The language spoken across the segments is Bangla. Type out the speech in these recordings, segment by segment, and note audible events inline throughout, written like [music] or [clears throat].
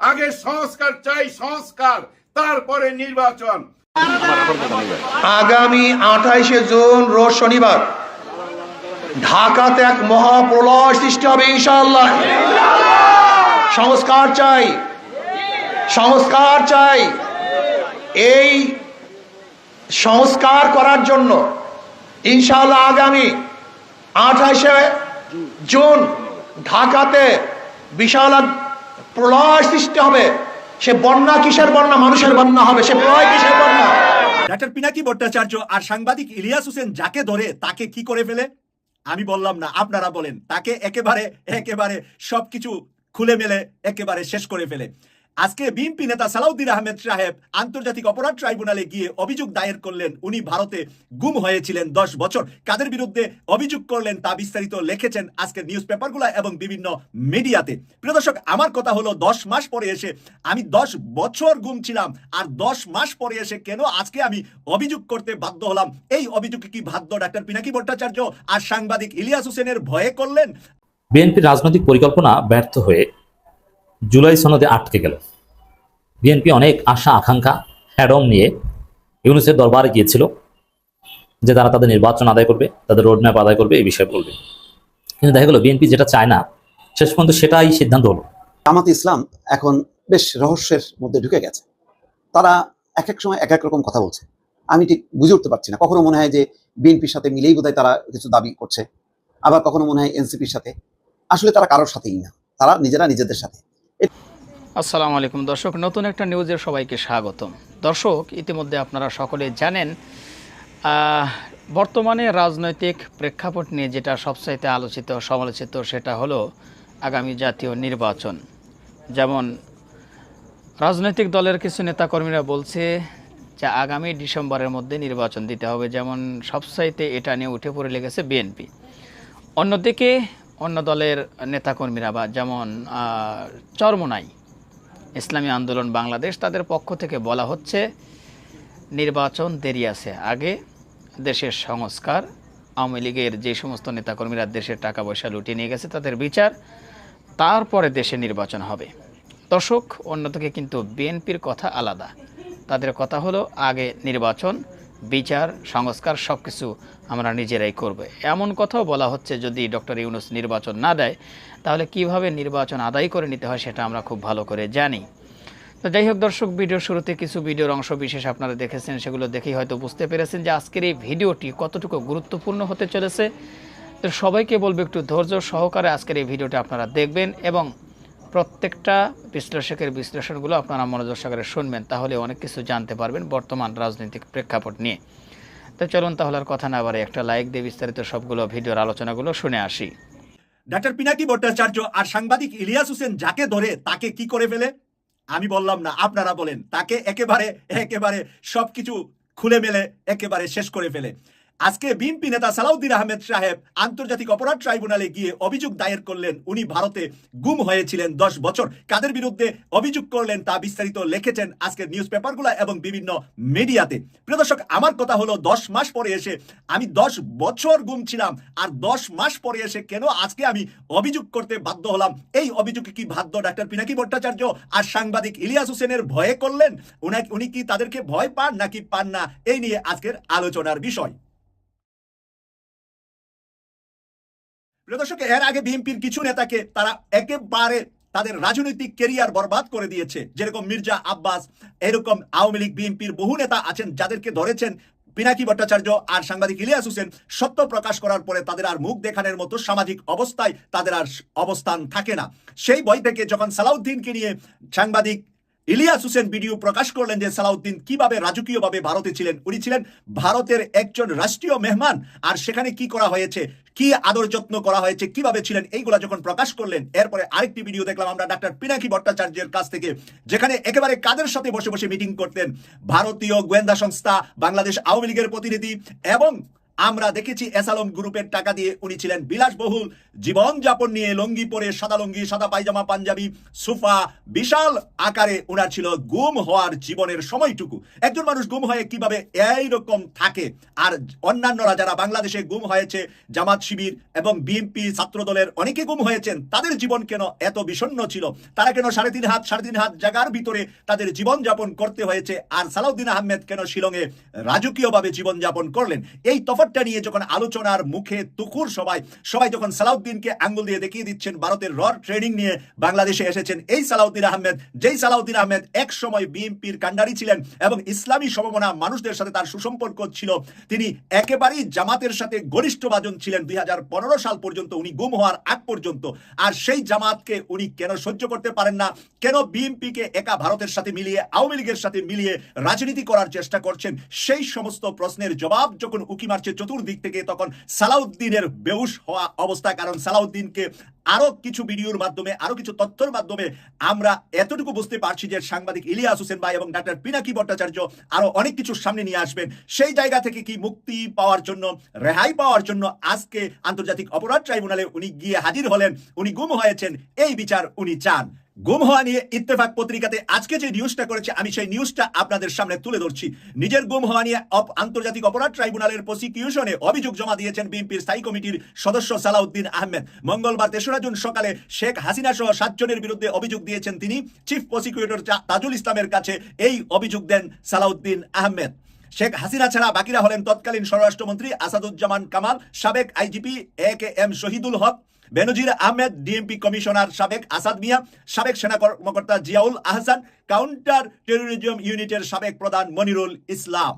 আগে সংস্কার চাই, সংস্কার। তারপরে নির্বাচন। আগামী আঠাইশে জুন, রোজ শনিবার, ঢাকাতে এক মহাপ্রলয় সৃষ্টি হবে ইনশাল্লাহ সংস্কার চাই সংস্কার চাই। এই সংস্কার করার জন্য ইনশাল্লাহ আগামী আঠাইশে জুন, ঢাকাতে বিশাল প্রলয় সৃষ্টি হবে। সে বন্যা কিসের বন্যা? মানুষের বন্যা হবে। সে প্রলয় কিসের বন্যা? ডাক্তার পিনাকি ভট্টাচার্য আর সাংবাদিক ইলিয়াস হোসেন যাকে ধরে তাকে কি করে ফেলে? আমি বললাম না, আপনারা বলেন। তাকে একেবারে একেবারে সবকিছু খুলে মেলে, একেবারে শেষ করে ফেলে। আজকে বিএনপি নেতা সালাউদ্দিন আহমেদ সাহেব আন্তর্জাতিক অপরাধ ট্রাইব্যুনালে গিয়ে অভিযোগ দায়ের করলেন। উনি ভারতে গুম হয়েছিলেন দশ বছর। কাদের বিরুদ্ধে অভিযোগ করলেন তা বিস্তারিত লিখেছেন আজকের নিউজ পেপারগুলো এবং বিভিন্ন মিডিয়াতে। প্রিয় দর্শক, আমার কথা হলো দশ মাস পরে এসে আমি দশ বছর গুম ছিলাম আর দশ মাস পরে এসে কেন আজকে আমি অভিযোগ করতে বাধ্য হলাম? এই অভিযোগে কি বাধ্য ডাক্তার পিনাকি ভট্টাচার্য আর সাংবাদিক ইলিয়াস হোসেনের ভয়ে করলেন? বিএনপির রাজনৈতিক পরিকল্পনা ব্যর্থ হয়ে জুলাই সনদে আটকে গেল। বিএনপি অনেক আশা, আকাঙ্ক্ষা হ্যাডম নিয়ে ইউনুসের দরবারে গিয়েছিল যে তারা তাদের নির্বাচন আদায় করবে, তাদের রোডম্যাপ আদায় করবে, এই বিষয়ে বলবে। কিন্তু দেখা গেল, বিএনপি যেটা চায় না, শেষ পর্যন্ত সেটাই সিদ্ধান্ত হলো। জামাত ইসলাম এখন বেশ রহস্যের মধ্যে ঢুকে গেছে। তারা এক এক সময় এক এক রকম কথা বলছে। আমি ঠিক বুঝে উঠতে পারছি না। কখনো মনে হয় যে বিএনপির সাথে মিলেই বোধহয় তারা কিছু দাবি করছে। আবার কখনো মনে হয় এনসিপির সাথে। আসলে তারা কারোর সাথেই না। তারা নিজেরা নিজেদের সাথে। আসসালামু আলাইকুম দর্শক, নতুন একটা নিউজের সবাইকে স্বাগতম। দর্শক, ইতিমধ্যে আপনারা সকলে জানেন বর্তমানে রাজনৈতিক প্রেক্ষাপট নিয়ে যেটা সবচাইতে আলোচিত, সমালোচিত সেটা হলো আগামী জাতীয় নির্বাচন। যেমন, রাজনৈতিক দলের কিছু নেতাকর্মীরা বলছে যে আগামী ডিসেম্বরের মধ্যে নির্বাচন দিতে হবে। যেমন, সবচাইতে এটা নিয়ে উঠে পড়ে লেগেছে বিএনপি। অন্যদিকে অন্য দলের নেতাকর্মীরা বা যেমন চরমোনাই, ইসলামী আন্দোলন বাংলাদেশ, তাদের পক্ষ থেকে বলা হচ্ছে, নির্বাচন দেরি আছে। আগে দেশের সংস্কার, আওয়ামী লীগের যে সমস্ত নেতাকর্মীরা দেশের টাকা পয়সা লুটিয়ে নিয়ে গেছে, তাদের বিচার, তারপরে দেশে নির্বাচন হবে। দর্শক, অন্যদিকে কিন্তু বিএনপির কথা আলাদা। তাদের কথা হলো, আগে নির্বাচন বিচার, সংস্কার সব কিছু আমরা নিজেরাই করব। এমন কথাও বলা হচ্ছে যদি ডক্টর ইউনুস নির্বাচন না দেয়, তাহলে কীভাবে নির্বাচন আদায় করে নিতে হয় সেটা আমরা খুব ভালো করে জানি। তো যাই হোক দর্শক, ভিডিওর শুরুতে কিছু ভিডিওর অংশ বিশেষ আপনারা দেখেছেন, সেগুলো দেখেই হয়তো বুঝতে পেরেছেন যে আজকের এই ভিডিওটি কতটুকু গুরুত্বপূর্ণ হতে চলেছে। তো সবাইকে বলব একটু ধৈর্য সহকারে আজকের এই ভিডিওটি আপনারা দেখবেন এবং প্রত্যেকটা বিশ্লেষকের বিশ্লেষণগুলো আপনারা মনোযোগ সহকারে শুনবেন, তাহলে অনেক কিছু জানতে পারবেন বর্তমান রাজনৈতিক প্রেক্ষাপট নিয়ে। তো চলুন তাহলে আর কথা না বারে একটা লাইক দিয়ে বিস্তারিত সবগুলো ভিডিওর আলোচনাগুলো শুনে আসি। ডাক্তার পিনাকি ভট্টাচার্য আর সাংবাদিক ইলিয়াস হোসেন যাকে ধরে তাকে কি করে ফেলে? আমি বললাম না, আপনারা বলেন। তাকে একেবারে একেবারে সবকিছু খুলে মেলে, একেবারে শেষ করে ফেলে। আজকে বিএনপি নেতা সালাউদ্দিন আহমেদ সাহেব আন্তর্জাতিক অপরাধ ট্রাইব্যুনালে গিয়ে অভিযোগ দায়ের করলেন। উনি ভারতে গুম হয়েছিলেন দশ বছর। কাদের বিরুদ্ধে অভিযোগ করলেন তা বিস্তারিত লিখেছেন আজকের নিউজ পেপারগুলো এবং বিভিন্ন মিডিয়াতে। প্রিয় দর্শক, আমার কথা হলো দশ মাস পরে এসে আমি দশ বছর গুম ছিলাম আর দশ মাস পরে এসে কেন আজকে আমি অভিযোগ করতে বাধ্য হলাম? এই অভিযোগে কি বাধ্য ডাক্তার পিনাকি ভট্টাচার্য আর সাংবাদিক ইলিয়াস হোসেনের ভয়ে করলেন? উনি কি তাদেরকে ভয় পান নাকি পান না? এই নিয়ে আজকের আলোচনার বিষয়। প্রিয় দর্শক, এর আগে বিএনপির কিছু নেতাকে তারা একেবারে তাদের রাজনৈতিক কেরিয়ার বরবাদ করে দিয়েছে। যেরকম মির্জা আব্বাস, এরকম আওয়ামী লীগ, বিএনপির বহু নেতা আছেন যাদেরকে ধরেছেন পিনাকি ভট্টাচার্য আর সাংবাদিক ইলিয়াস হোসেন। সত্য প্রকাশ করার পরে তাদের আর মুখ দেখানোর মতো সামাজিক অবস্থায় তাদের আর অবস্থান থাকে না। সেই বই থেকে যখন সালাউদ্দিনকে নিয়ে সাংবাদিক ইলিয়াস হোসেন ভিডিও প্রকাশ করলেন যে সালাউদ্দিন কীভাবে রাজকীয়ভাবে ভারতে ছিলেন? উনি ছিলেন ভারতের একজন রাষ্ট্রীয় মেহমান। আর সেখানে কি করা হয়েছে? কি আদর যত্ন করা হয়েছে? কীভাবে ছিলেন? এইগুলা যখন প্রকাশ করলেন, এরপরে আরেকটি ভিডিও দেখলাম আমরা ডাক্তার পিনাকি ভট্টাচার্যের কাছ থেকে, যেখানে একেবারে কাদের সাথে বসে বসে মিটিং করতেন? ভারতীয় গোয়েন্দা সংস্থা, বাংলাদেশ আওয়ামী লীগের প্রতিনিধি এবং আমরা দেখেছি এসালম গ্রুপের টাকা দিয়ে উনি ছিলেন বিলাসবহুল। জীবন যাপন নিয়ে লঙ্গি পরে সাদা লঙ্গি, সাদা পায়জামা, পাঞ্জাবি, সুফা, বিশাল আকারে ওনার ছিল গুম হওয়ার জীবনের সময়টুকু। একজন মানুষ গুম হয়ে কীভাবে এইরকম থাকে? আর অন্যান্যরা যারা বাংলাদেশে গুম হয়েছে, জামাত শিবির এবং বিএনপি ছাত্র দলের অনেকে গুম হয়েছেন, তাদের জীবন কেন এত বিষণ্ণ ছিল? তারা কেন সাড়ে তিন হাত, সাড়ে তিন হাত জায়গার ভিতরে তাদের জীবন যাপন করতে হয়েছে? আর সালাউদ্দিন আহমেদ কেন শিলংয়ে রাজকীয়ভাবে জীবন যাপন করলেন? এই তফাতটা নিয়ে যখন আলোচনার মুখে তুকুর সবাই সবাই যখন সালাউদ্দিনকে আঙ্গুল দিয়ে দেখিয়ে দিচ্ছেন, ভারতের র ট্রেনিং নিয়ে বাংলাদেশে এসেছেন, এই সালাউদ্দিন আহমেদ, যেই সালাউদ্দিন আহমেদ এক সময় বিএনপির কান্ডারি ছিলেন এবং ইসলামী সমমনা মানুষদের সাথে তার সুসম্পর্ক ছিল, তিনি একেবারেই জামাতের সাথে ঘনিষ্ঠ বাজন ছিলেন দুই হাজার পনেরো সাল পর্যন্ত, উনি গুম হওয়ার আগ পর্যন্ত। আর সেই জামাতকে উনি কেন সহ্য করতে পারেন না? কেন বিএনপিকে একা ভারতের সাথে মিলিয়ে, আওয়ামী লীগের সাথে মিলিয়ে রাজনীতি করার চেষ্টা করছেন? সেই সমস্ত প্রশ্নের জবাব যখন উকি মারছে চতুর্দিক থেকে তখন সালাউদ্দিনের বেউস হওয়া অবস্থা, কারণ সালাউদ্দিনকে আরও কিছু ভিডিওর মাধ্যমে, আরও কিছু তথ্যের মাধ্যমে আমরা এতটুকু বুঝতে পারছি যে সাংবাদিক ইলিয়াস হোসেন ভাই এবং ডাক্তার পিনাকি ভট্টাচার্য আরও অনেক কিছু সামনে নিয়ে আসবেন। সেই জায়গা থেকে কি মুক্তি পাওয়ার জন্য, রেহাই পাওয়ার জন্য আজকে আন্তর্জাতিক অপরাধ ট্রাইব্যুনালে উনি গিয়ে হাজির হলেন, উনি গুম হয়েছেন, এই বিচার উনি চান। গুম হওয়া নিয়ে ইত্তেফাক পত্রিকাতে আজকে যে নিউজটা করেছে, আমি সেই নিউজটা আপনাদের সামনে তুলে ধরছি। নিজের গুম হওয়া নিয়ে আন্তর্জাতিক অপরাধ ট্রাইব্যুনালের প্রসিকিউশনে অভিযোগ জমা দিয়েছেন বিএনপির স্থায়ী কমিটির সদস্য সালাউদ্দিন আহমেদ। মঙ্গলবার তেসরা জুন সকালে শেখ হাসিনা সহ সাতজনের বিরুদ্ধে অভিযোগ দিয়েছেন তিনি। চিফ প্রসিকিউটর তাজুল ইসলামের কাছে এই অভিযোগ দেন সালাউদ্দিন আহমেদ। শেখ হাসিনা ছাড়া বাকিরা হলেন তৎকালীন স্বরাষ্ট্রমন্ত্রী আসাদুজ্জামান কামাল, সাবেক IGP A K M Shahidul Haque Benazir Ahmed, DMP commissioner সাবেক আসাদ মিয়া, সাবেক সেনা কর্মকর্তা জিয়াউল আহসান, কাউন্টার টেরোরিজম ইউনিটের সাবেক প্রধান মনিরুল ইসলাম।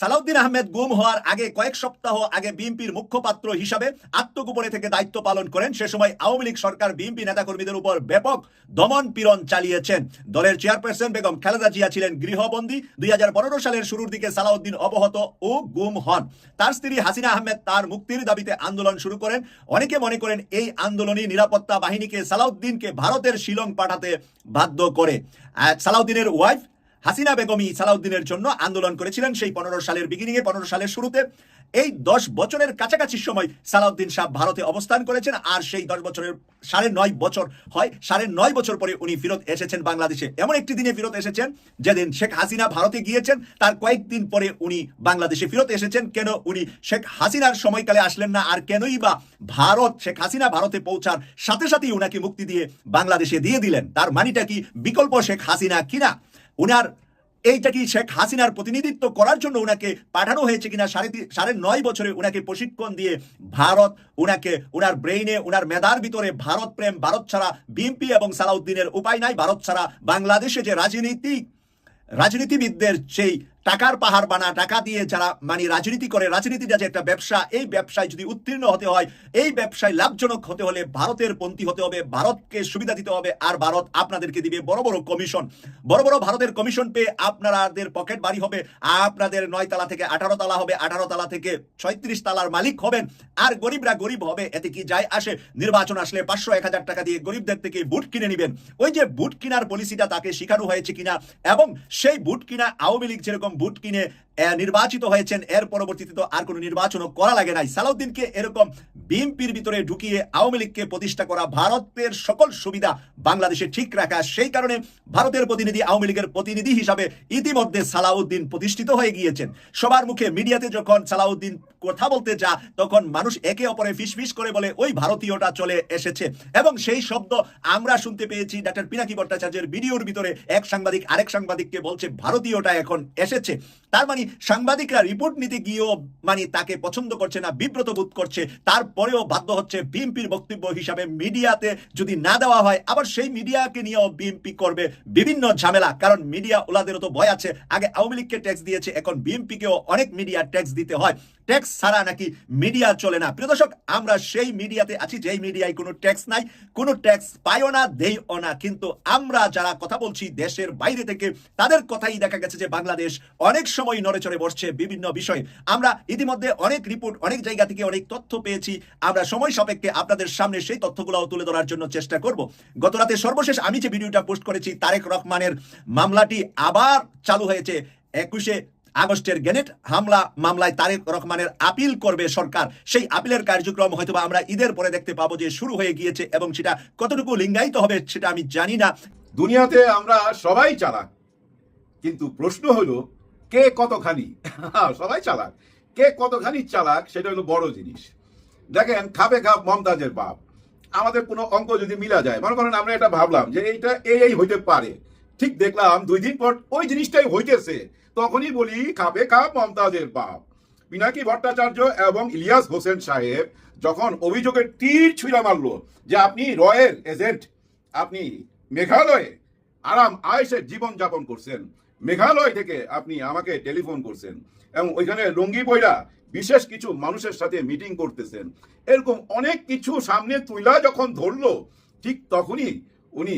সালাউদ্দিন আহমেদ গুম হওয়ার আগে কয়েক সপ্তাহ আগে বিএনপির মুখপাত্র হিসাবে আত্মগোপনে থেকে দায়িত্ব পালন করেন। সে সময় আওয়ামী লীগ সরকার বিএনপি নেতাকর্মীদের উপর ব্যাপক দমন পীড়ন চালিয়েছেন। দলের চেয়ারপারসন বেগম খালেদা জিয়া ছিলেন গৃহবন্দী। দুই সালের শুরুর দিকে সালাউদ্দিন অবহত ও গুম হন। তার স্ত্রী হাসিনা আহমেদ তার মুক্তির দাবিতে আন্দোলন শুরু করেন। অনেকে মনে করেন এই আন্দোলনই নিরাপত্তা বাহিনীকে সালাউদ্দিনকে ভারতের শিলং পাঠাতে বাধ্য করে। সালাউদ্দিনের ওয়াইফ হাসিনা বেগমই সালাউদ্দিনের জন্য আন্দোলন করেছিলেন সেই পনেরো সালের বিগিনিং এ পনেরো সালের শুরুতে। এই দশ বছরের কাছাকাছি সময় সালাউদ্দিন সাহেব ভারতে অবস্থান করেছেন আর সেই দশ বছরের সাড়ে নয় বছর হয়, সাড়ে নয় বছর পরে উনি ফেরত এসেছেন বাংলাদেশে। এমন একটি দিনে ফেরত এসেছেন যেদিন শেখ হাসিনা ভারতে গিয়েছেন, তার কয়েকদিন পরে উনি বাংলাদেশে ফেরত এসেছেন। কেন উনি শেখ হাসিনার সময়কালে আসলেন না আর কেনই বা ভারত, শেখ হাসিনা ভারতে পৌঁছার সাথে সাথেই উনাকে মুক্তি দিয়ে বাংলাদেশে দিয়ে দিলেন? তার মানিটা কি বিকল্প শেখ হাসিনা কিনা? উনার এইটা কি শেখ হাসিনার প্রতিনিধিত্ব করার জন্য ওনাকে পাঠানো হয়েছে কিনা? সাড়ে সাড়ে নয় বছরে ওনাকে প্রশিক্ষণ দিয়ে ভারত ওনাকে ওনার ব্রেইনে ওনার মেধার ভিতরে ভারত প্রেম, ভারত ছাড়া বিএনপি এবং সালাউদ্দিনের উপায় নাই। ভারত ছাড়া বাংলাদেশে যে রাজনীতি, রাজনীতিবিদদের সেই টাকার পাহাড় বানা, টাকা দিয়ে যারা মানে রাজনীতি করে রাজনীতিটা যে একটা ব্যবসা, এই ব্যবসায় যদি উত্তীর্ণ হতে হয়, এই ব্যবসায় লাভজনক হতে হলে ভারতের পন্থী হতে হবে, ভারতকে সুবিধা দিতে হবে, আর ভারত আপনাদেরকে দিবে বড় বড় কমিশন। বড় বড় ভারতের কমিশন পেয়ে আপনাদের পকেট বাড়ি হবে, আপনাদের নয় তালা থেকে আঠারো তালা হবে, আঠারো তালা থেকে ছয়ত্রিশ তালার মালিক হবেন, আর গরিবরা গরিব হবে, এতে কি যায় আসে? নির্বাচন আসলে পাঁচশো এক হাজার টাকা দিয়ে গরিবদের থেকে বুট কিনে নেবেন। ওই যে বুট কেনার পলিসিটা তাকে শেখানো হয়েছে কিনা, এবং সেই বুট কিনা আওয়ামী লীগ যেরকম বুট কিনে আহ, নির্বাচিত হয়েছেন। এর পরবর্তীতে তো আর কোনো নির্বাচনও করা লাগে নাই। সালাউদ্দিনকে এরকম বিএনপির ভিতরে ঢুকিয়ে আওয়ামী লীগকে প্রতিষ্ঠা করা ভারতের সকল সুবিধা বাংলাদেশে ঠিক রাখা, সেই কারণে ভারতের প্রতিনিধি আওয়ামী লীগের প্রতিনিধি হিসাবে ইতিমধ্যে সালাউদ্দিন প্রতিষ্ঠিত হয়ে গিয়েছেন। সবার মুখে মিডিয়াতে যখন সালাউদ্দিন কথা বলতে যা, তখন মানুষ একে অপরে ফিসফিস করে বলে, ওই ভারতীয়টা চলে এসেছে। এবং সেই শব্দ আমরা শুনতে পেয়েছি ডাক্তার পিনাকি ভট্টাচার্যের ভিডিওর ভিতরে। এক সাংবাদিক আরেক সাংবাদিককে বলছে, ভারতীয়টা এখন এসেছে। তার মানে সাংবাদিকরা রিপোর্ট নিতে গিয়েও মানে তাকে পছন্দ করছে না, বিব্রত বোধ করছে। তারপরেও বাধ্য হচ্ছে বিএনপির বক্তব্য হিসাবে মিডিয়াতে যদি না দেওয়া হয়, আবার সেই মিডিয়াকে নিয়েও বিএনপি করবে বিভিন্ন ঝামেলা। কারণ মিডিয়া ওলাদেরও তো ভয় আছে। আগে আওয়ামী লীগকে ট্যাক্স দিয়েছে, এখন বিএনপিকেও অনেক মিডিয়া ট্যাক্স দিতে হয়। ট্যাক্স ছাড়া নাকি মিডিয়া চলে না। প্রিয় দর্শক, আমরা সেই মিডিয়াতে আছি, যেই মিডিয়ায় কোনো ট্যাক্স নাই। কোনো ট্যাক্স পাইও না, দেইও না। কিন্তু আমরা যারা কথা বলছি দেশের বাইরে থেকে, তাদের কথাই দেখা গেছে যে বাংলাদেশ অনেক সময় নড়ে চড়ে বসছে বিভিন্ন বিষয়ে। আমরা ইতিমধ্যে অনেক রিপোর্ট অনেক জায়গা থেকে অনেক তথ্য পেয়েছি। আমরা সময় সাপেক্ষে আপনাদের সামনে সেই তথ্যগুলো তুলে ধরার জন্য চেষ্টা করব। গত রাতে সর্বশেষ আমি যে ভিডিওটা পোস্ট করেছি, তারেক রহমানের মামলাটি আবার চালু হয়েছে। একুশে আগস্টের গ্যানেট হামলা মামলায় তারেক রহমানের আপিল করবে সরকার। সেই আপিলের কার্যক্রম হয়তোবা আমরা ঈদের পরে দেখতে পাবো যে শুরু হয়ে গিয়েছে এবং সেটা কতটুকু লিঙ্গায়িত হবে সেটা আমি জানি না। দুনিয়াতে আমরা সবাই চালাক। কিন্তু প্রশ্ন হলো কে কতখানি? [laughs] সবাই চালাক। কে কতখানি চালাক, সেটা হলো বড় জিনিস। দেখেন, খাপে খাপ মমতাজের বাপ। আমাদের কোনো অঙ্ক যদি মিলা যায়, মনে করেন আমরা এটা ভাবলাম যে এইটা এই হইতে পারে। ঠিক দেখলাম, দুই দিন পর ওই জিনিসটাই হইতেছে। তখনই বলি, খাপে খাপ মমতাজের বাপ। পিনাকি ভট্টাচার্য এবং ইলিয়াস হোসেন সাহেব যখন অভিযোগের তীর ছুঁড়া মারলো যে আপনি রয়ের এজেন্ট, আপনি মেঘালয়ে আরাম আয়েসের জীবন যাপন করছেন মেঘালয় থেকে আপনি আমাকে টেলিফোন করছেন এবং ওইখানে লুঙ্গি বইরা বিশেষ কিছু মানুষের সাথে মিটিং করতেছেন। এরকম অনেক কিছু সামনে তুইলা যখন ধরলো, ঠিক তখনই উনি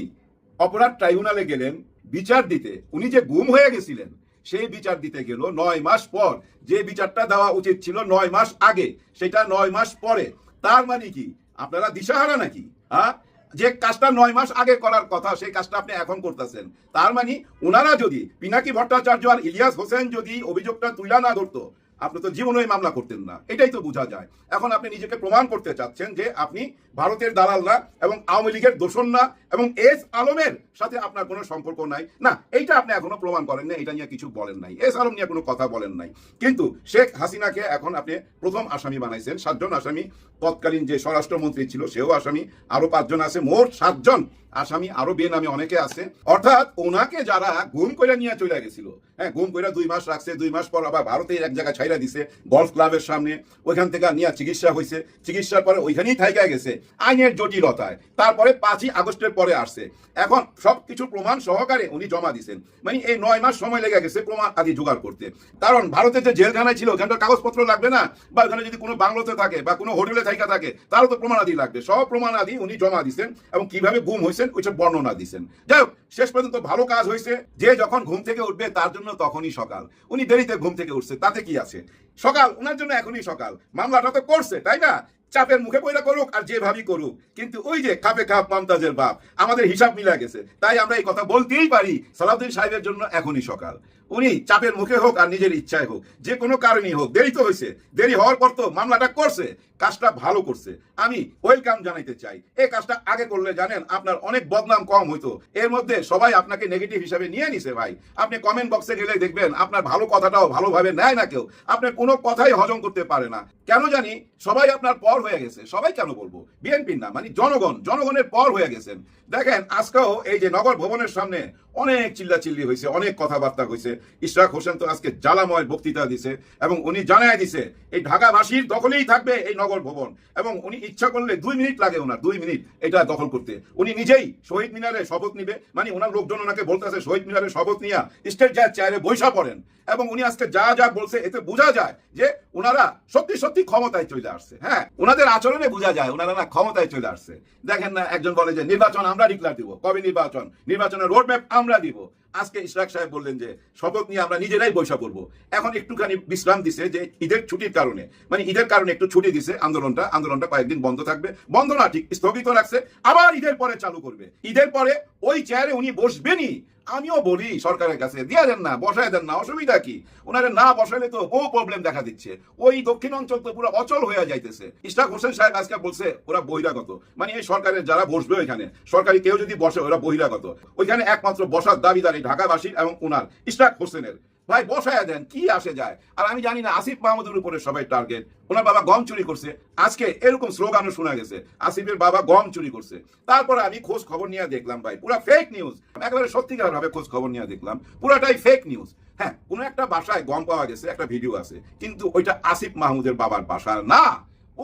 অপরাধ ট্রাইব্যুনালে গেলেন বিচার দিতে। উনি যে গুম হয়ে গেছিলেন, সেই বিচার দিতে গেল নয় মাস পর। যে বিচারটা দেওয়া উচিত ছিল নয় মাস আগে, সেটা নয় মাস পরে। তার মানে কি? আপনারা দিশাহারা নাকি? হ্যাঁ? যে কাজটা নয় মাস আগে করার কথা, সেই কাজটা আপনি এখন করতেছেন। তার মানে ওনারা যদি পিনাকি ভট্টাচার্য আর ইলিয়াস হোসেন যদি অভিযোগটা তুলা না ধরতো আপনি তো জীবনই মামলা করতেন না। এটাই তো বোঝা যায়। এখন আপনি নিজেকে প্রমাণ করতে চাচ্ছেন যে আপনি ভারতের দালাল না এবং আওয়ামী লীগের দোষণ না এবং এস আলমের সাথে আপনার কোনো সম্পর্ক নাই। না, এইটা আপনি এখনও প্রমাণ করেন না এটা নিয়ে কিছু বলেন নাই। এস আলম নিয়ে কোনো কথা বলেন নাই। কিন্তু শেখ হাসিনাকে এখন আপনি প্রথম আসামি বানাইছেন। সাতজন আসামি। তৎকালীন যে স্বরাষ্ট্রমন্ত্রী ছিল, সেও আসামি। আরও পাঁচজন আছে, মোট সাতজন। আসামি আরও বে নামে অনেকে আছে। অর্থাৎ ওনাকে যারা গুম করে নিয়ে চলে গেছিল হ্যাঁ গুম করে দুই মাস রাখছে, দুই মাস পর আবার ভারতের এক জায়গায় ছাইরা দিছে, গলফ ক্লাবের সামনে, ওইখান থেকে নিয়ে চিকিৎসা হয়েছে চিকিৎসার পরে ওইখানেই থাইকা গেছে, আইনের জটিলতায়। তারপরে পাঁচই আগস্টের পরে আসছে। এখন সব কিছু প্রমাণ সহকারে উনি জমা দিছেন। মানে এই নয় মাস সময় লেগে গেছে প্রমাণ আদি জোগাড় করতে। কারণ ভারতের যে জেলখানায় ছিল, ওখানকার কাগজপত্র লাগবে না? বা ওখানে যদি কোনো বাংলোতে থাকে বা কোনো হোটেলে থাইকা থাকে, তারও তো প্রমাণ আদি লাগবে। সব প্রমাণ আদি উনি জমা দিছেন এবং কীভাবে গুম হয়েছেন ওইসব বর্ণনা দিচ্ছেন যাই হোক, শেষ পর্যন্ত ভালো কাজ হয়েছে। যে যখন ঘুম থেকে উঠবে, তার জন্য তখনই সকাল। উনি দেরিতে ঘুম থেকে উঠছে, তাতে কি আছে? সকাল ওনার জন্য এখনই সকাল। মামলাটা তো করছে, তাই না? চাপের মুখে পয়লা করুক আর যেভাবেই করুক, কিন্তু ওই যে খাপে খাপ, মামতাজের বাপ, আমাদের হিসাব মিলা গেছে। তাই আমরা এই কথা বলতেই পারি, সালাউদ্দিন সাহেবের জন্য এখনই সকাল। উনি চাপের মুখে হোক আর নিজের ইচ্ছায় হোক, যে কোনো কারণেই হোক, দেরি তো হয়েছে। দেরি হওয়ার পর তো মামলাটা করছে, কাজটা ভালো করছে। আমি ওয়েলকাম জানাইতে চাই। এই কাজটা আগে করলে জানেন, আপনার অনেক বদনাম কম হইতো। এর মধ্যে সবাই আপনাকে নেগেটিভ হিসাবে নিয়ে নিছে ভাই। আপনি কমেন্ট বক্সে গেলে দেখবেন, আপনার ভালো কথাটাও ভালোভাবে নেয় না কেউ। আপনার কোনো কথাই হজম করতে পারে না। কেন জানি সবাই আপনার পর হয়ে গেছে। সবাই কেন বলব? বিএনপির না মানে জনগণ, জনগণের পর হয়ে গেছেন। দেখেন, আজকেও এই যে নগর ভবনের সামনে অনেক চিল্লাচিল্লি হয়েছে, অনেক কথাবার্তা হয়েছে। ইশরাক হোসেন তো আজকে জ্বালাময় বক্তৃতা দিছে এবং উনি জানায় দিছে এই ঢাকাবাসীর দখলেই থাকবে এই নগর ভবন। এবং উনি ইচ্ছা করলে দুই মিনিট লাগে ওনার, দুই মিনিট এটা দখল করতে। উনি নিজেই শহীদ মিনারে শপথ নিবে মানে ওনার লোকজন ওনাকে বলতেছে শহীদ মিনারে শপথ নিয়া স্টেট যায় চেয়ারে বৈশা পড়েন। এবং উনি আজকে যা যা বলছে, এতে বোঝা যায় যে ওনারা সত্যি সত্যি ক্ষমতায় চলে আসছে হ্যাঁ? ওনাদের আচরণে বোঝা যায় ওনারা না ক্ষমতায় চলে আসছে। দেখেন না, একজন বলে যে, নির্বাচন আমরা ডিক্লার দিব। কবে নির্বাচন? নির্বাচনের রোড ম্যাপ আমরা দিব আজকে ইশরাক সাহেব বললেন যে, শপথ নিয়ে আমরা নিজেরাই বৈশা করব। এখন একটুখানি বিশ্রাম দিছে যে, ঈদের ছুটির কারণে মানে ঈদের কারণে একটু ছুটি দিছে আন্দোলনটা আন্দোলনটা কয়েকদিন বন্ধ থাকবে। বন্ধ না, ঠিক স্থগিত রাখছে। আবার ঈদের পরে চালু করবে। ঈদের পরে ওই চেয়ারে উনি বসবেনই। আমিও বলি, সরকারের কাছে, দিয়ে দেন না, বসায় দেন না, অসুবিধা কি? ওনারা না বসাইলে তো বহু প্রবলেম দেখা দিচ্ছে। ওই দক্ষিণ অঞ্চল তো পুরো অচল হয়ে যাইতেছে। ইশরাক হোসেন সাহেব আজকে বলছে, ওরা বহিরাগত। মানে এই সরকারের যারা বসবে ওইখানে, সরকারি কেউ যদি বসে, ওরা বহিরাগত। ওইখানে একমাত্র বসার দাবিদার এই ঢাকাবাসী এবং ওনার ইশরাক হোসেনের। ভাই, বসায় দেন, কি আসে যায়? আর আমি জানি না, আসিফ মাহমুদের উপরে সবাই টার্গেট ওনার বাবা গম চুরি করছে। আজকে এরকম স্লোগানও শোনা গেছে, আসিফের বাবা গম চুরি করছে। তারপরে আমি খোঁজ খবর নিয়ে দেখলাম, ভাই, পুরো ফেক নিউজ একেবারে সত্যিকার ভাবে খোঁজ খবর নিয়ে দেখলাম, পুরাটাই ফেক নিউজ হ্যাঁ কোনো একটা বাসায় গম পাওয়া গেছে, একটা ভিডিও আছে, কিন্তু ওইটা আসিফ মাহমুদের বাবার বাসা না।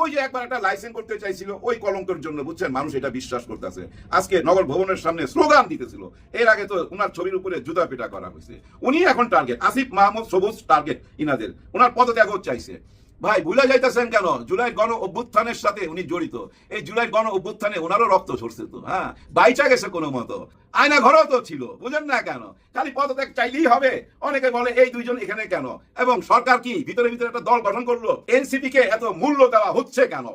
ওই যে একবার একটা লাইসেন্স করতে চাইছিল, ওই কলঙ্কের জন্য, বুঝছেন? মানুষ এটা বিশ্বাস করতেছে। আজকে নগর ভবনের সামনে স্লোগান দিতেছিল। এর আগে তো উনার ছবির উপরে জুতা পেটা করা হয়েছে। উনি এখন টার্গেট আসিফ মাহমুদ সবুজ টার্গেট ইনাদের। ওনার পদত্যাগ চাইছে। ভাই, ভুলে যাইতেছেন কেন? জুলাই গণ অভ্যুত্থানের সাথে উনি জড়িত। এই জুলাই গণ অভ্যুত্থানে ওনারও রক্ত ঝরছে তো হ্যাঁ? বাইচা গেছে কোনো মতো। আয়না ঘরও তো ছিল, বুঝেন না কেন? খালি পদত্যাগ চাইলেই হবে। অনেকে বলে, এই দুইজন এখানে কেন? এবং সরকার কি ভিতরে ভিতরে একটা দল গঠন করল? এনসিপি কে এত মূল্য দেওয়া হচ্ছে কেন?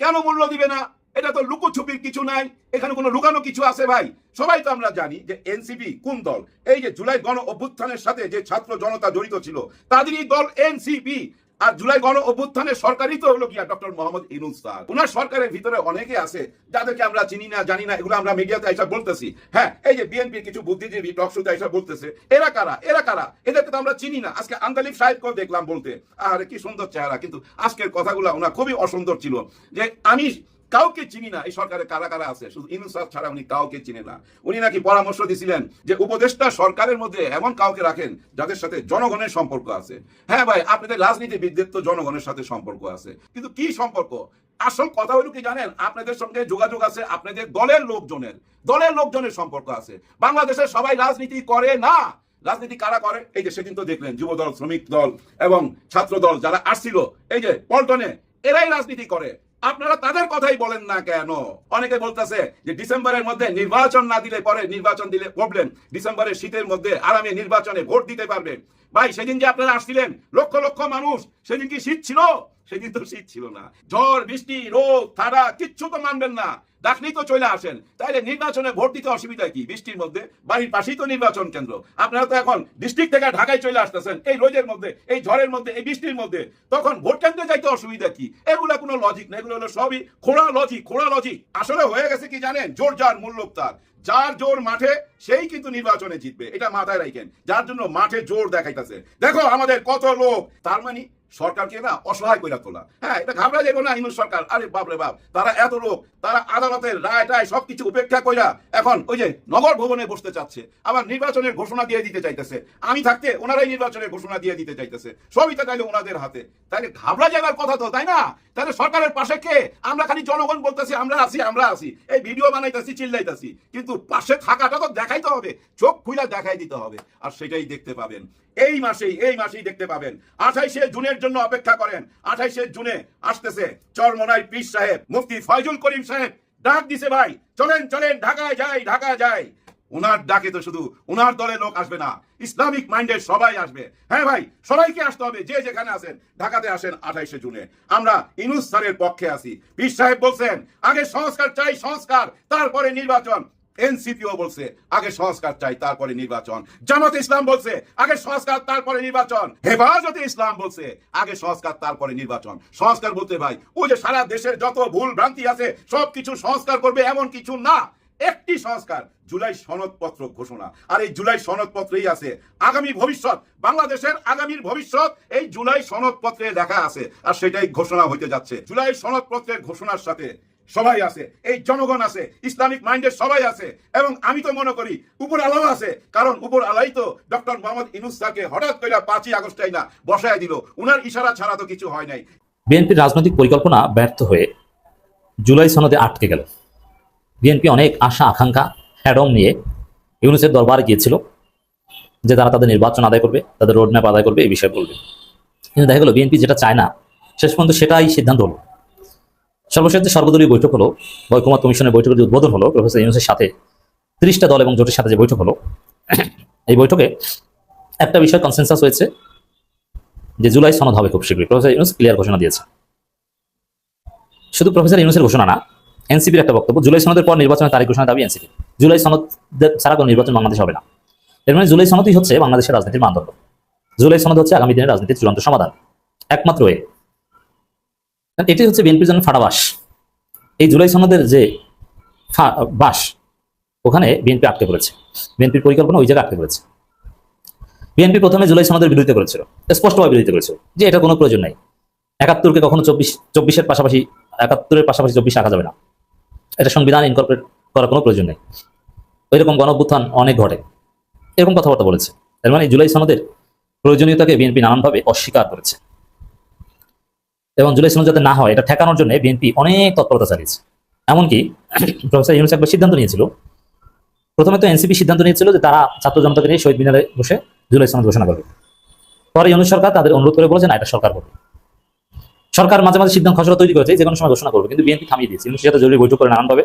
কেন মূল্য দিবে না? এটা তো লুকোছুপির কিছু নাই। এখানে কোনো লুকানো কিছু আছে ভাই? সবাই তো আমরা জানি যে এনসিপি কোন দল? এই যে জুলাই গণ অভ্যুত্থানের সাথে যে ছাত্র জনতা জড়িত ছিল, তাদেরই দল এনসিপি। আর জুলাই গণ অভ্যুত্থানের সরকারই তো হলো কি ডক্টর মোহাম্মদ ইনুস স্যার? ওনার সরকারের ভিতরে অনেকে আছে, যাদেরকে আমরা চিনি না, জানি না, এগুলো আমরা মিডিয়াতে এসে বলতেছি। হ্যাঁ এই যে বিএনপির কিছু বুদ্ধিজীবী টক শুতে এসে বলতেছে, এরা কারা? এরা কারা? এদেরকে তো আমরা চিনি না। আজকে আন্দালিফ সাহেবকেও দেখলাম বলতে, আরে কি সুন্দর চেহারা, কিন্তু আজকের কথাগুলো ওনার খুবই অসুন্দর ছিল। যে আমি কাউকে চিনি না, এই সরকারে কারা কারা আছে? শুধু ইনুস ছাড়া উনি কাউকে চিনে না। উনি নাকি পরামর্শ দিছিলেন যে উপদেষ্টা সরকারের মধ্যে এমন কাউকে রাখেন যাদের সাথে জনগণের সম্পর্ক আছে। হ্যাঁ ভাই, আপনাদের রাজনীতিবিদদের তো জনগণের সাথে সম্পর্ক আছে। কিন্তু কি সম্পর্ক? আসল কথা হলো কি জানেন? আপনাদের সঙ্গে যোগাযোগ আছে আপনাদের দলের লোকজনের। দলের লোকজনের সম্পর্ক আছে। বাংলাদেশের সবাই রাজনীতি করে না। রাজনীতি কারা করে? এই যে সেদিন তো দেখলেন যুব দল শ্রমিক দল এবং ছাত্র দল যারা আসছিল, এই যে পল্টনে, এরাই রাজনীতি করে। আপনারা তাদের কথাই বলেন না কেন? অনেকে বলতেছে যে ডিসেম্বরের মধ্যে নির্বাচন না দিলে পরে নির্বাচন দিলে প্রবলেম ডিসেম্বরের শীতের মধ্যে আরামে নির্বাচনে ভোট দিতে পারবে। ভাই, সেদিন যে আপনারা আসছিলেন, লক্ষ লক্ষ মানুষ, সেদিন কি শীত ছিল? সেদিন তো শীত ছিল না। ঝড়, বৃষ্টি, রোদ তারা কিচ্ছু তো মানবেন না। তো চলে আসেন। তাইলে নির্বাচনে ভোট দিতে অসুবিধা কি? বৃষ্টির মধ্যে, বাড়ির পাশেই তো নির্বাচন কেন্দ্র। আপনারা তো এখন ডিস্ট্রিক্ট থেকে ঢাকায় চলে আসতেছেন, এই রোদের মধ্যে, এই ঝড়ের মধ্যে, এই বৃষ্টির মধ্যে। তখন ভোট কেন্দ্রে যাইতে অসুবিধা কি? এগুলা কোনো লজিক না, এগুলো হলো সবই খোড়া লজিক খোড়া লজিক আসলে হয়ে গেছে কি জানেন? জোর যার মূল্য তার। যার জোর মাঠে, সেই কিন্তু নির্বাচনে জিতবে। এটা মাথায় রাখেন। যার জন্য মাঠে জোর দেখাইতেছে। দেখো আমাদের কত লোক তার মানে সরকারকে না অসহায় করে তোলা। হ্যাঁ এটা ঘাবড়া যাব না ইনুস সরকার। আরে বাপরে বাপ, তারা এত লোক, তারা আদালতের রায় টায় সবকিছু উপেক্ষা কইরা এখন ওই যে নগর ভবনে বসতে চাচ্ছে, আবার নির্বাচনের ঘোষণা দিয়ে দিতে চাইতেছে। আমি থাকতে ওনারাই নির্বাচনের ঘোষণা দিয়ে দিতে চাইতেছে। সবই তো তাইলে ওনাদের হাতে। তাইলে ঘাবড়া যাবার কথা তো, তাই না? তাহলে সরকারের পাশে কে? আমরা খালি জনগণ বলতেছি, আমরা আছি আমরা আছি। এই ভিডিও বানাইতেছি, চিল্লাইতেছি। কিন্তু পাশে থাকাটা তো দেখাইতে হবে, চোখ খুলে দেখাই দিতে হবে। আর সেটাই দেখতে পাবেন। এই মাসেই এই মাসেই দেখতে পাবেন। আঠাইশে জুনের জন্য অপেক্ষা করেন। আঠাইশে জুনে আসতেছে চরমনাই পীর সাহেব, মুফতি ফয়জুল করিম সাহেব। ডাক দিছে, ভাই, চলেন চলেন, ঢাকায় যাই ঢাকায় যাই। ওনার ডাকে তো শুধু ওনার দলের লোক আসবে না, ইসলামিক মাইন্ডের সবাই আসবে। হ্যাঁ ভাই, সবাইকে আসতে হবে, যে যেখানে আসেন ঢাকাতে আসেন আঠাইশে জুনে। আমরা ইনুস স্যারের পক্ষে আছি। পীর সাহেব বলছেন, আগে সংস্কার চাই, সংস্কার, তারপরে নির্বাচন। এনসিপিও বলছে, আগে সংস্কার চাই, তারপরে নির্বাচন। জামাত ইসলাম বলছে, আগে সংস্কার, তারপরে নির্বাচন। হেফাজতে ইসলাম বলছে, আগে সংস্কার, তারপরে নির্বাচন। সংস্কার বলতে ভাই, ওই যে সারা দেশের যত ভুল ভ্রান্তি আছে, সবকিছু সংস্কার করবে এমন কিছু না। একটি সংস্কার, জুলাই সনদপত্র ঘোষণা। আর এই জুলাই সনদপত্রেই আছে, আগামী ভবিষ্যৎ। বাংলাদেশের আগামীর ভবিষ্যৎ এই জুলাই সনদপত্রে লেখা আছে, আর সেটাই ঘোষণা হইতে যাচ্ছে। জুলাই সনদপত্রের ঘোষণার সাথে সবাই আছে, এই জনগণ আছে, ইসলামিক মাইন্ডের সবাই আছে, এবং আমি তো মনে করি উপর আলাও আছে, কারণ উপর আলাই তো ডক্টর মোহাম্মদ ইনুস হঠাৎ করে পাঁচই আগস্টাই না বসায় দিল। উনার ইশারা ছাড়া তো কিছু হয় নাই। বিএনপির রাজনৈতিক পরিকল্পনা ব্যর্থ হয়ে জুলাই সনদে আটকে গেল। বিএনপি অনেক আশা, আকাঙ্ক্ষা হ্যাডম নিয়ে ইউনুসের দরবারে গিয়েছিল যে তারা তাদের নির্বাচন আদায় করবে, তাদের রোডম্যাপ আদায় করবে, এই বিষয়ে বলবে। কিন্তু দেখা গেল, বিএনপি যেটা চায় না, শেষ পর্যন্ত সেটাই সিদ্ধান্ত হলো। সর্বশেষ যে সর্বদলীয় বৈঠক হলো বৈকুমার কমিশনের বৈঠকের যে উদ্বোধন হলো প্রফেসর ইউনুসের সাথে তিরিশটা দল এবং জোটের সাথে যে বৈঠক হলো, এই বৈঠকে একটা বিষয় কনসেনসাস হয়েছে যে জুলাই সনদ হবে খুব শীঘ্রই। প্রফেসর ইউনুস ক্লিয়ার ঘোষণা দিয়েছে। শুধু প্রফেসর ইউনুসের ঘোষণা না, এনসিপির একটা বক্তব্য, জুলাই সনদের পর নির্বাচনের তারিখ ঘোষণা দাবি এনসিপি। জুলাই সনদ ছাড়া কোনো নির্বাচন বাংলাদেশ হবে না। এর মানে জুলাই সনদই হচ্ছে বাংলাদেশের রাজনীতির মানদণ্ড। জুলাই সনদ হচ্ছে আগামী দিনের রাজনীতির চূড়ান্ত সমাধান। একমাত্র এ। এটি হচ্ছে বিএনপির জন্য ফাড়াবাস এই জুলাই সনদের যে বাস, ওখানে বিএনপি আটকে পড়েছে। বিএনপির পরিকল্পনা ওই জায়গায় আটকে পড়েছে। বিএনপি প্রথমে জুলাই সনদের বিরোধিতা করেছিল। স্পষ্টভাবে বিরোধিতা করেছিল যে এটা কোনো প্রয়োজন নাই। একাত্তরকে কখনো চব্বিশ, চব্বিশের পাশাপাশি, একাত্তরের পাশাপাশি চব্বিশ রাখা যাবে না। এটা সংবিধান ইনকর্পোরেট করার কোনো প্রয়োজন নেই। ওইরকম গণ অভ্যুত্থান অনেক ঘটে। এরকম কথাবার্তা বলেছে। এর মানে জুলাই সনদের প্রয়োজনীয়তাকে বিএনপি নানানভাবে অস্বীকার করেছে। এবং জুলাই সনদ যাতে না হয়, এটা ঠেকানোর জন্য বিএনপি অনেক তৎপরতা চালিয়েছে। এমনকি প্রফেসর ইউনুস একবার সিদ্ধান্ত নিয়েছিল, প্রথমে তো এনসিপি সিদ্ধান্ত নিয়েছিল যে তারা ছাত্র জনতাকে নিয়ে শহীদ মিনারে বসে জুলাই সনদ ঘোষণা করবে। পরে ইউনুস সরকার তাদের অনুরোধ করে বলেছে, না, এটা সরকার করবে। সরকার মাঝে মাঝে সিদ্ধান্ত খসড়া তৈরি করেছে, যে কোনো সময় ঘোষণা করবে, কিন্তু বিএনপি থামিয়ে দিয়েছে। ইউনুসের সাথে জরুরি বৈঠক করে নানানভাবে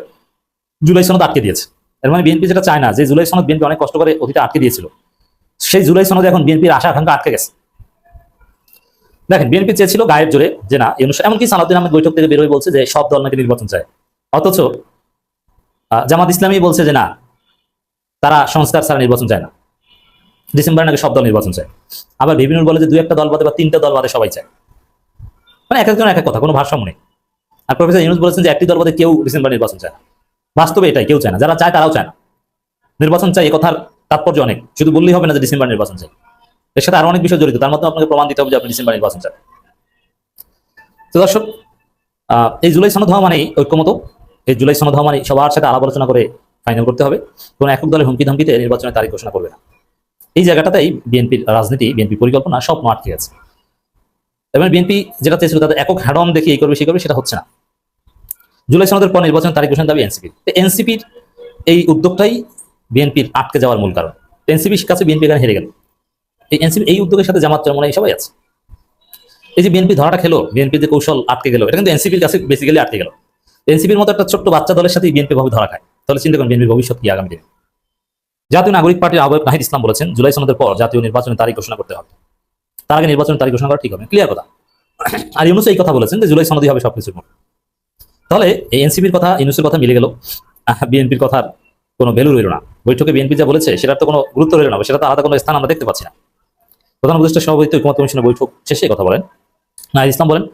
জুলাই সনদ আটকে দিয়েছে। এর মানে বিএনপি যেটা চায় না, যে জুলাই সনদ বিএনপি অনেক কষ্ট করে অতীতে আটকে দিয়েছিল। সেই জুলাই সনদে এখন বিএনপির আশা আকাঙ্ক্ষা আটকে গেছে। দেখেন, বিএনপি চেয়েছিল গায়ের জোরে যে না এমনকি সালাউদ্দিন আহমেদ বৈঠক থেকে বেরোয় বলছে যে সব দল নাকি নির্বাচন চায়। অথচ জামাত ইসলামী বলছে যে না, তারা সংস্কার ছাড়া নির্বাচন চায় না। ডিসেম্বরে নাকি সব দল নির্বাচন চায়। আবার বিভিন্ন বলে যে দুই একটা দল বাদে বা তিনটা দল বাদে সবাই চায়। মানে এক একজন এক এক কথা, কোনো ভারসাম্য নেই। আর প্রফেসর ইউনুস বলেছেন যে একটি দল বাদে কেউ ডিসেম্বর নির্বাচন চায় না। বাস্তবে এটাই, কেউ চায় না। যারা চায়, তারাও চায় না। নির্বাচন চাই এ কথার তাৎপর্য অনেক। শুধু বললেই হবে না যে ডিসেম্বর নির্বাচন চাই এর সাথে আরও অনেক বিষয় জড়িত। তার মধ্যে আপনাকে প্রমাণ দিতে হবে যে আপনি ডিসেম্বর নির্বাচন চান। তো দর্শক এই জুলাই সনদ হওয়া মানেই ঐক্যমত। এই জুলাই সনদ হওয়া মানে সবার সাথে আলাপ আলোচনা করে ফাইনাল করতে হবে। কোন একক দলের হুমকি ধমকিতে নির্বাচনের তারিখ ঘোষণা করবে না। এই জায়গাটাতেই বিএনপির রাজনীতি বিএনপি পরিকল্পনা সব আটকে আছে এবার বিএনপি যেটা চেয়েছিল তাদের একক হ্যাডম দেখে এই করবে, সেই করবে, সেটা হচ্ছে না। জুলাই সনদের পর নির্বাচনের তারিখ ঘোষণা দাবি এনসিপির। এনসিপির এই উদ্যোগটাই বিএনপির আটকে যাওয়ার মূল কারণ। এনসিপির কাছে বিএনপি এখানে হেরে গেল। এই এনসিপি এই উদ্যোগের সাথে জামাত চরমনাই সবাই আছে। এই যে বিএনপি ধরাটা খেলো, বিএনপি যে কৌশল আটকে গেল, এটা কিন্তু এনসিপির কাছে বেসিক্যালি আটকে গেল। এনসিপির মতো একটা ছোট্ট বাচ্চা দলের সাথে বিএনপি ভাবে ধরা খায়। তাহলে চিন্তা করেন বিএনপির ভবিষ্যৎ কি আগামী দিনে। জাতীয় নাগরিক পার্টির আহ্বায়ক নাহিদ ইসলাম বলেছেন, জুলাই সনদের পর জাতীয় নির্বাচনের তারিখ ঘোষণা করতে হবে। তার আগে নির্বাচনের তারিখ ঘোষণা করা ঠিক হবে ক্লিয়ার কথা। আর ইউনুস এই কথা বলেছেন যে জুলাই সনদই হবে সবকিছুর মূল তাহলে এই এনসিপির কথা, ইউনুসের কথা মিলে গেল। বিএনপির কথার কোনো ভ্যালু রইল না। বৈঠকে বিএনপি যা বলেছে, সেটার তো কোনো গুরুত্ব রইল না, সেটা তো আলাদা কোনো স্থান আমরা দেখতে পাচ্ছি না। প্রধান উপদেষ্টা সভাপতি ঐক্যমত কমিশনের বৈঠক শেষে কথা বলেন। নাহিদ ইসলাম বলেন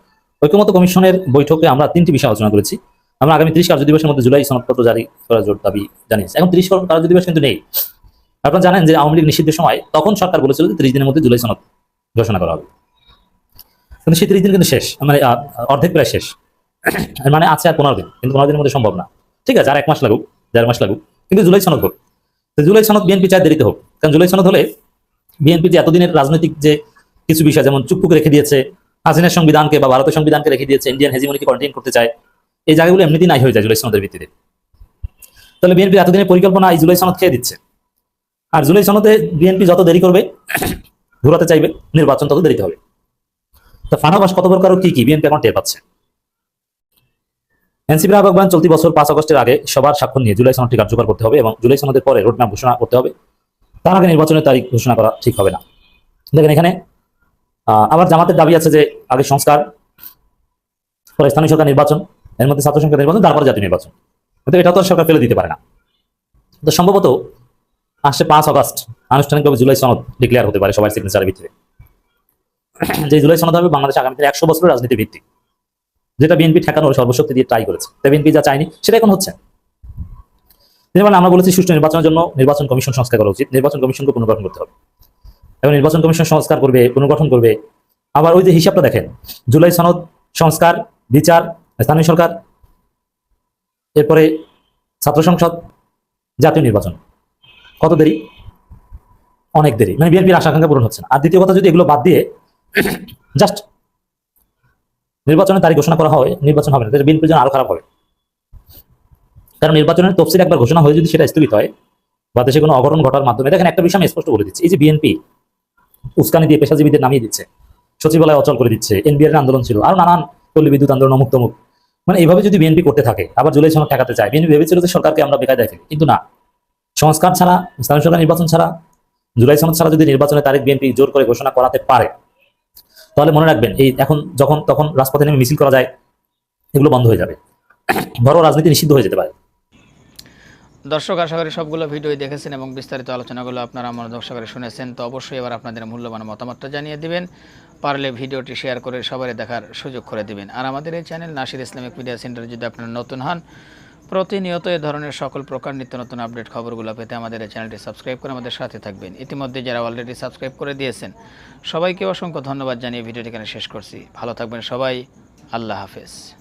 ঐক্যমত কমিশনের বৈঠকে আমরা তিনটি বিষয় আলোচনা করেছি। আমরা আগামী ত্রিশ কার্য দিবসের মধ্যে জুলাই সনদপত্র জারি করার জোর দাবি জানিয়েছি। এখন ত্রিশ কার্য দিবস কিন্তু নেই। আপনারা জানেন যে আওয়ামী লীগ নিষিদ্ধের সময় তখন সরকার বলেছিল যে ত্রিশ দিনের মধ্যে জুলাই সনদ ঘোষণা করা হবে। কিন্তু সেই ত্রিশ দিন কিন্তু শেষ মানে অর্ধেক প্রায় শেষ। মানে আছে আর পনেরো দিন, কিন্তু পনেরো দিনের মধ্যে সম্ভব না। ঠিক আছে, আর এক মাস লাগুক, দেড় মাস লাগুক, কিন্তু জুলাই সনদ হোক। জুলাই সনদ বিএনপি চায় দেরিতে হোক। কারণ জুলাই সনদ হলে বিএনপি যে এতদিনের রাজনৈতিক যে কিছু বিষয়, যেমন চুপটুকে রেখে দিয়েছে, হাসিনের সংবিধানকে বা ভারতের সংবিধানকে রেখে দিয়েছে ইন্ডিয়ান হেজিমনিকে কন্টেইন করতে চায়, এই জায়গাগুলো এমনিতেই নাই হয়ে যায় জুলাই সনদের ভিত্তিতে। তাহলে বিএনপি এতদিনের পরিকল্পনা এই জুলাই সনদ খেয়ে দিচ্ছে। আর জুলাই সনদে বিএনপি যত দেরি করবে, ঘুরাতে চাইবে, নির্বাচন তত দেরিতে হবে। তো ফানাবাস কত প্রকার কি কি বিএনপি এখন টের পাচ্ছে? এনসিপির আহ্বান চলতি বছর পাঁচ আগস্টের আগে সবার স্বাক্ষর নিয়ে জুলাই সনদটি কার্যকর করতে হবে এবং জুলাই সনদের পরে রোডম্যাপ ঘোষণা করতে হবে। তার আগে নির্বাচনের তারিখ ঘোষণা করা ঠিক হবে না। দেখেন এখানে আবার জামাতের দাবি আছে যে আগে সংস্কার, পরে স্থানীয় সরকার নির্বাচন, এর মধ্যে ছাত্র সংসদ নির্বাচন, তারপরে জাতীয় নির্বাচন। কিন্তু এটা তো সরকার ফেলে দিতে পারে না। তো সম্ভবত আসছে পাঁচ আগস্ট আনুষ্ঠানিকভাবে জুলাই সনদ ডিক্লেয়ার হতে পারে সবাই সিগনেচারের ভিত্তিতে যে জুলাই সনদ হবে বাংলাদেশ আগামীতে একশো বছরের রাজনীতি ভিত্তিক যেটা বিএনপি ঠেকানোর সর্বশক্তি দিয়ে ট্রাই করেছে। তাই বিএনপি যা চায়নি, সেটা এখন হচ্ছে। যেমন আমরা বলেছি সুষ্ঠু নির্বাচনের জন্য নির্বাচন কমিশন সংস্কার করা উচিত। নির্বাচন কমিশনকে পুনর্গঠন করতে হবে। এবং নির্বাচন কমিশন সংস্কার করবে, পুনর্গঠন করবে। আবার ওই যে হিসাবটা দেখেন, জুলাই সনদ সংস্কার, বিচার, স্থানীয় সরকার, এরপরে ছাত্র সংসদ, জাতীয় নির্বাচন। কত দেরি? অনেক দেরি। মানে বিএনপির আশা আকাঙ্ক্ষা পূরণ হচ্ছে না। আর দ্বিতীয় কথা, যদি এগুলো বাদ দিয়ে [clears throat] জাস্ট নির্বাচনের তারিখ ঘোষণা করা হয়, নির্বাচন হবে না। বিএনপির জন্য আরও খারাপ হবে। কারণ নির্বাচনের তফসিল একবার ঘোষণা হয়ে যদি সেটা স্থগিত হয়, বা দেশে কোনো অঘটন ঘটার মাধ্যমে, দেখেন একটা বিষয় আমি স্পষ্ট বলে দিচ্ছি। এই যে বিএনপি উস্কানি দিয়ে পেশাজীবীদের নামিয়ে দিচ্ছে, সচিবালয় অচল করে দিচ্ছে, এনবিআর আন্দোলন ছিল, আর নানান পল্লী বিদ্যুৎ আন্দোলন, অমুক তমুক। মানে এইভাবে যদি বিএনপি করতে থাকে, আবার জুলাই সনদ ঠেকাতে চায়, বিএনপি ভেবেছিল যে সরকারকে আমরা বেকায়দায় ফেলি, কিন্তু না। সংস্কার ছাড়া, স্থানীয় সরকার নির্বাচন ছাড়া, জুলাই সনদ ছাড়া যদি নির্বাচনের তারিখ বিএনপি জোর করে ঘোষণা করাতে পারে, তাহলে মনে রাখবেন, এই এখন যখন, তখন রাজপথে নেমে মিছিল করা যায়, এগুলো বন্ধ হয়ে যাবে। বড় রাজনীতি নিষিদ্ধ হয়ে যেতে পারে। দর্শক, আশা করি সবগুলো ভিডিও দেখেছেন এবং বিস্তারিত আলোচনাগুলো আপনারা মনোযোগ সহকারে শুনেছেন। তো অবশ্যই এবার আপনাদের মূল্যবান মতামতটা জানিয়ে দিবেন। পারলে ভিডিওটি শেয়ার করে সবাই দেখার সুযোগ করে দিবেন। আর আমাদের এই channel Nasir Islamic Media Centre যদি আপনারা নতুন হন, প্রতিনিয়ত এ ধরনের সকল প্রকার নিত্য নতুন আপডেট খবরগুলো পেতে আমাদের এই চ্যানেলটি সাবস্ক্রাইব করে আমাদের সাথে থাকবেন। ইতিমধ্যে যারা অলরেডি সাবস্ক্রাইব করে দিয়েছেন, সবাইকে অসংখ্য ধন্যবাদ জানিয়ে ভিডিওটি এখানে শেষ করছি। ভালো থাকবেন সবাই। আল্লাহ হাফেজ।